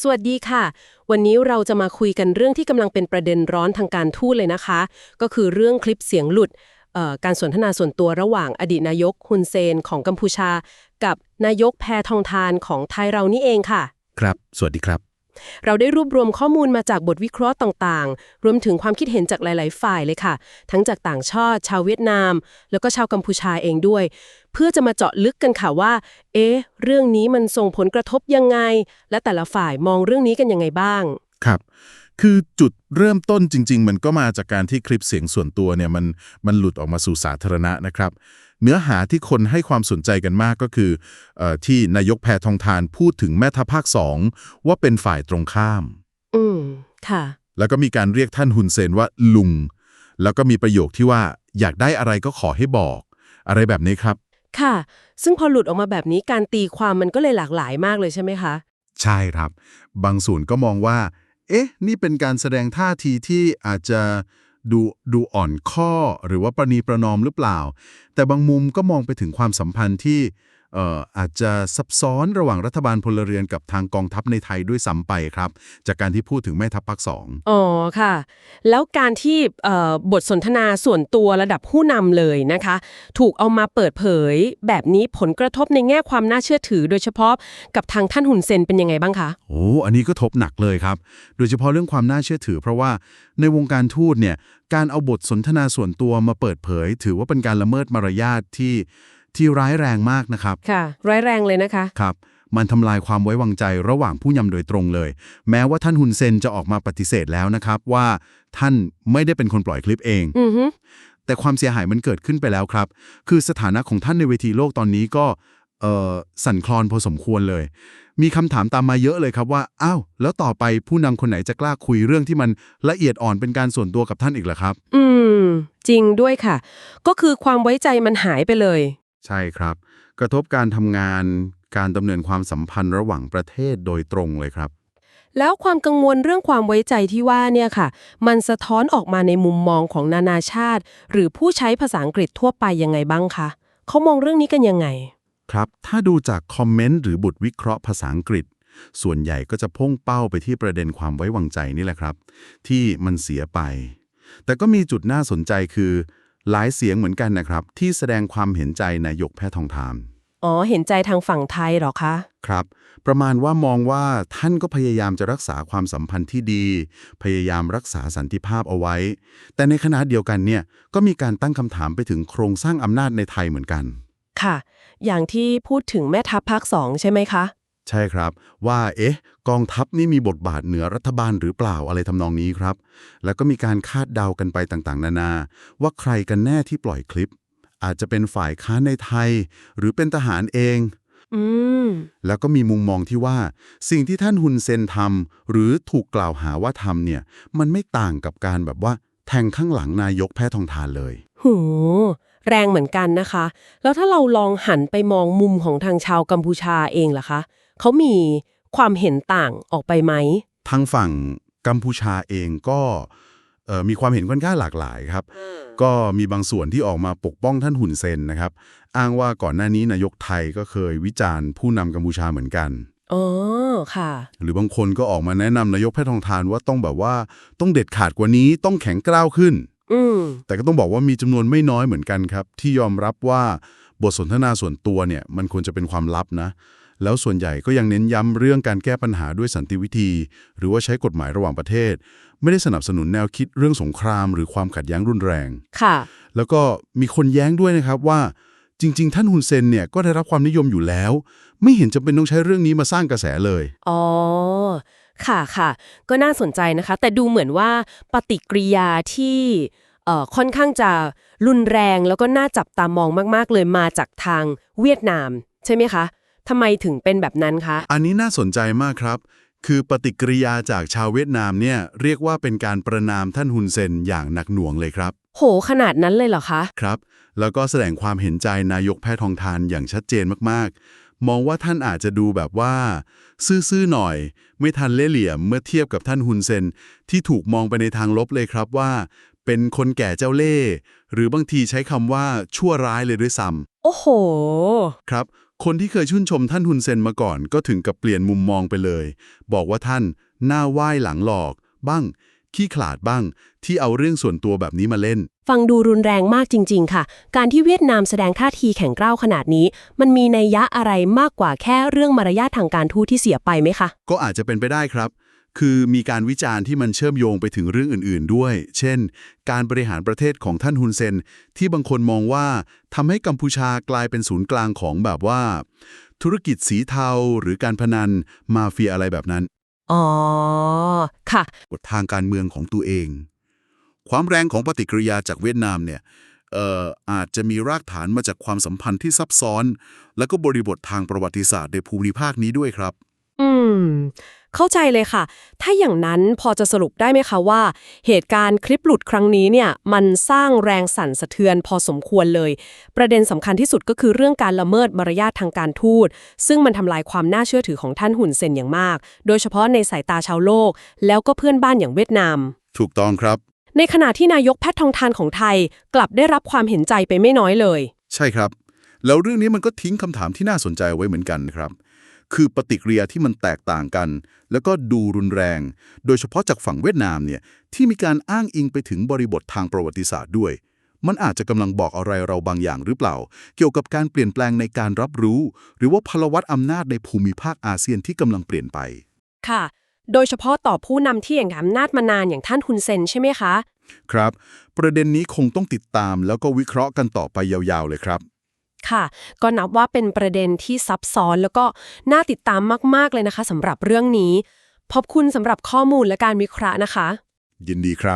สวัสดีค่ะ วันนี้เราจะมาคุยกันเรื่องที่กำลังเป็นประเด็นร้อนทางการทูตเลยนะคะ ก็คือเรื่องคลิปเสียงหลุดเอ่อการสนทนาส่วนตัวระหว่างอดีตนายกฮุนเซนของกัมพูชา กับนายกแพทองทานของไทยเรานี่เองค่ะ ครับ สวัสดีครับ เราได้รวบรวมข้อมูลมาจากบทวิเคราะห์ต่างๆ รวมถึงความคิดเห็นจากหลาย ๆ ฝ่ายเลยค่ะ ทั้งจากต่างชาติชาวเวียดนาม แล้วก็ชาวกัมพูชาเองด้วย เพื่อจะมาเจาะลึกกันค่ะว่า เอ๊ะ เรื่องนี้มันส่งผลกระทบยังไง และแต่ละฝ่ายมองเรื่องนี้กันยังไงบ้าง ครับ คือจุดเริ่มต้นจริง ๆ มันก็มาจากการที่คลิปเสียงส่วนตัวเนี่ยมันมันหลุดออกมาสู่สาธารณะนะครับ เนื้อหาที่คนให้ความสนใจกันมากก็คือเออที่นายกแพทองทานพูดถึงแม่ทัพภาคสองว่าเป็นฝ่ายตรงข้าม อืมค่ะ แล้วก็มีการเรียกท่านฮุนเซนว่าลุง แล้วก็มีประโยคที่ว่าอยากได้อะไรก็ขอให้บอก อะไรแบบนี้ครับ ค่ะ ซึ่งพอหลุดออกมาแบบนี้การตีความมันก็เลยหลากหลายมากเลยใช่ไหมคะ ใช่ครับ บางส่วนก็มองว่า เอ๊ะ นี่เป็นการแสดงท่าทีที่อาจจะดูดูอ่อนข้อหรือว่าประนีประนอมหรือเปล่า แต่บางมุมก็มองไปถึงความสัมพันธ์ที่ อ่ออาจจะซับซ้อนระหว่างรัฐบาลพลเรือนกับทางกองทัพในไทยด้วยซ้ำไปครับ จากการที่พูดถึงแม่ทัพภาคสองอ๋อค่ะ แล้วการที่เอ่อบทสนทนาส่วนตัวระดับผู้นำเลยนะคะ ถูกเอามาเปิดเผย แบบนี้ผลกระทบในแง่ความน่าเชื่อถือ โดยเฉพาะกับทางท่านหุนเซนเป็นยังไงบ้างคะโอ้อันนี้ก็ทบหนักเลยครับ โดยเฉพาะเรื่องความน่าเชื่อถือ เพราะว่าในวงการทูตเนี่ยการเอาบทสนทนาส่วนตัวมาเปิดเผย ถือว่าเป็นการละเมิดมารยาทที่ ที่ร้ายแรงมากนะครับ ค่ะ ร้ายแรงเลยนะคะ ครับ มันทำลายความไว้วางใจระหว่างผู้นำโดยตรงเลย แม้ว่าท่านฮุนเซนจะออกมาปฏิเสธแล้วนะครับว่าท่านไม่ได้เป็นคนปล่อยคลิปเอง อือฮึแต่ความเสียหายมันเกิดขึ้นไปแล้วครับ คือสถานะของท่านในเวทีโลกตอนนี้ก็เอ่อสั่นคลอนพอสมควรเลย มีคำถามตามมาเยอะเลยครับว่า อ้าว แล้วต่อไปผู้นำคนไหนจะกล้าคุยเรื่องที่มันละเอียดอ่อนเป็นการส่วนตัวกับท่านอีกล่ะครับ อืม จริงด้วยค่ะ ก็คือความไว้ใจมันหายไปเลย ใช่ครับ กระทบการทำงานการดำเนินความสัมพันธ์ระหว่างประเทศโดยตรงเลยครับ แล้วความกังวลเรื่องความไว้ใจที่ว่าเนี่ยค่ะ มันสะท้อนออกมาในมุมมองของนานาชาติ หรือผู้ใช้ภาษาอังกฤษทั่วไปยังไงบ้างคะเขามองเรื่องนี้กันยังไง ครับ ถ้าดูจากคอมเมนต์หรือบทวิเคราะห์ภาษาอังกฤษ ส่วนใหญ่ก็จะพุ่งเป้าไปที่ประเด็นความไว้วางใจนี่แหละครับ ที่มันเสียไป แต่ก็มีจุดน่าสนใจคือ หลายเสียงเหมือนกันนะครับ ที่แสดงความเห็นใจนายกแพทองทานอ๋อ เห็นใจทางฝั่งไทยเหรอคะ ครับ ประมาณว่ามองว่าท่านก็พยายามจะรักษาความสัมพันธ์ที่ดี พยายามรักษาสันติภาพเอาไว้ แต่ในขณะเดียวกันเนี่ยก็มีการตั้งคำถามไปถึงโครงสร้างอำนาจในไทยเหมือนกัน ค่ะ อย่างที่พูดถึงแม่ทัพภาคสองใช่ไหมคะ ใช่ครับ ว่าเอ๊ะ กองทัพนี่มีบทบาทเหนือรัฐบาลหรือเปล่าอะไรทำนองนี้ครับ แล้วก็มีการคาดเดากันไปต่างๆ นานา ว่าใครกันแน่ที่ปล่อยคลิป อาจจะเป็นฝ่ายค้านในไทย หรือเป็นทหารเองอืมแล้วก็มีมุมมองที่ว่า สิ่งที่ท่านฮุนเซนทำหรือถูกกล่าวหาว่าทำเนี่ย มันไม่ต่างกับการแบบว่า แทงข้างหลังนายกแพทองทานเลยหูแรงเหมือนกันนะคะ แล้วถ้าเราลองหันไปมองมุมของทางชาวกัมพูชาเองล่ะคะ เขามีความเห็นต่างออกไปไหม ทางฝั่งกัมพูชาเองก็เอ่อมีความเห็นค่อนข้างหลากหลายครับ ก็มีบางส่วนที่ออกมาปกป้องท่านหุ่นเซนนะครับ อ้างว่าก่อนหน้านี้นายกไทยก็เคยวิจารณ์ผู้นำกัมพูชาเหมือนกันอ๋อค่ะ หรือบางคนก็ออกมาแนะนำนายกแพทองทานว่าต้องแบบว่าต้องเด็ดขาดกว่านี้ต้องแข็งกร้าวขึ้นอืมแต่ก็ต้องบอกว่ามีจำนวนไม่น้อยเหมือนกันครับ ที่ยอมรับว่าบทสนทนาส่วนตัวเนี่ย มันควรจะเป็นความลับนะ แล้วส่วนใหญ่ก็ยังเน้นย้ำเรื่องการแก้ปัญหาด้วยสันติวิธี หรือว่าใช้กฎหมายระหว่างประเทศ ไม่ได้สนับสนุนแนวคิดเรื่องสงคราม หรือความขัดแย้งรุนแรงค่ะ แล้วก็มีคนแย้งด้วยนะครับว่า จริง ๆ ท่านฮุนเซนเนี่ยก็ได้รับความนิยมอยู่แล้ว ไม่เห็นจำเป็นต้องใช้เรื่องนี้มาสร้างกระแสเลยอ๋อค่ะค่ะ ก็น่าสนใจนะคะ แต่ดูเหมือนว่าปฏิกิริยาที่เอ่อค่อนข้างจะรุนแรงแล้วก็น่าจับตามองมาก ๆ เลยมาจากทางเวียดนาม ใช่ไหมคะ ทำไมถึงเป็นแบบนั้นคะ อันนี้น่าสนใจมากครับ คือปฏิกิริยาจากชาวเวียดนามเนี่ยเรียกว่าเป็นการประนามท่านฮุนเซนอย่างหนักหน่วงเลยครับ โห ขนาดนั้นเลยเหรอคะ ครับ แล้วก็แสดงความเห็นใจนายกแพทองทานอย่างชัดเจนมากๆ มองว่าท่านอาจจะดูแบบว่า ซื่อๆหน่อย ไม่ทันเล่ห์เหลี่ยมเมื่อเทียบกับท่านฮุนเซนที่ถูกมองไปในทางลบเลยครับว่า เป็นคนแก่เจ้าเล่ห์หรือบางทีใช้คำว่าชั่วร้ายเลยด้วยซ้ำโอ้โห ครับ คนที่เคยชื่นชมท่านฮุนเซนมาก่อนก็ถึงกับเปลี่ยนมุมมองไปเลย บอกว่าท่านหน้าไหว้หลังหลอก บ้าง ขี้ขลาดบ้าง ที่เอาเรื่องส่วนตัวแบบนี้มาเล่น ฟังดูรุนแรงมากจริง ๆ ค่ะ การที่เวียดนามแสดงท่าทีแข็งกร้าวขนาดนี้ มันมีนัยยะอะไรมากกว่าแค่เรื่องมารยาททางการทูตที่เสียไปไหมคะ ก็อาจจะเป็นไปได้ครับ คือมีการวิจารณ์ที่มันเชื่อมโยงไปถึงเรื่องอื่น ๆ ด้วย เช่น การบริหารประเทศของท่านฮุนเซน ที่บางคนมองว่าทำให้กัมพูชากลายเป็นศูนย์กลางของแบบว่า ธุรกิจสีเทาหรือการพนันมาเฟียอะไรแบบนั้น อ๋อ ค่ะกฎทางการเมืองของตัวเอง ความแรงของปฏิกิริยาจากเวียดนามเนี่ยเอ่ออาจจะมีรากฐานมาจากความสัมพันธ์ที่ซับซ้อน และก็บริบททางประวัติศาสตร์ในภูมิภาคนี้ด้วยครับ อืม เข้าใจเลยค่ะ ถ้าอย่างนั้นพอจะสรุปได้ไหมคะว่า เหตุการณ์คลิปหลุดครั้งนี้เนี่ย มันสร้างแรงสั่นสะเทือนพอสมควรเลย ประเด็นสำคัญที่สุดก็คือเรื่องการละเมิดมารยาททางการทูต ซึ่งมันทำลายความน่าเชื่อถือของท่านหุ่นเซนอย่างมาก โดยเฉพาะในสายตาชาวโลก แล้วก็เพื่อนบ้านอย่างเวียดนาม ถูกต้องครับ ในขณะที่นายกแพทย์ทองทานของไทย กลับได้รับความเห็นใจไปไม่น้อยเลย ใช่ครับ แล้วเรื่องนี้มันก็ทิ้งคำถามที่น่าสนใจไว้เหมือนกันครับ คือปฏิกิริยาที่มันแตกต่างกัน แล้วก็ดูรุนแรง โดยเฉพาะจากฝั่งเวียดนามเนี่ยที่มีการอ้างอิงไปถึงบริบททางประวัติศาสตร์ด้วย มันอาจจะกำลังบอกอะไรเราบางอย่างหรือเปล่า เกี่ยวกับการเปลี่ยนแปลงในการรับรู้ หรือว่าพลวัตอำนาจในภูมิภาคอาเซียนที่กำลังเปลี่ยนไป ค่ะ โดยเฉพาะต่อผู้นำที่อย่างอำนาจมานานอย่างท่านฮุนเซนใช่ไหมคะ ครับ ประเด็นนี้คงต้องติดตามแล้วก็วิเคราะห์กันต่อไปยาวๆเลยครับ ค่ะ ก็นับว่าเป็นประเด็นที่ซับซ้อนแล้วก็น่าติดตามมากๆเลยนะคะสำหรับเรื่องนี้ขอบคุณสำหรับข้อมูลและการวิเคราะห์นะคะ ยินดีครับ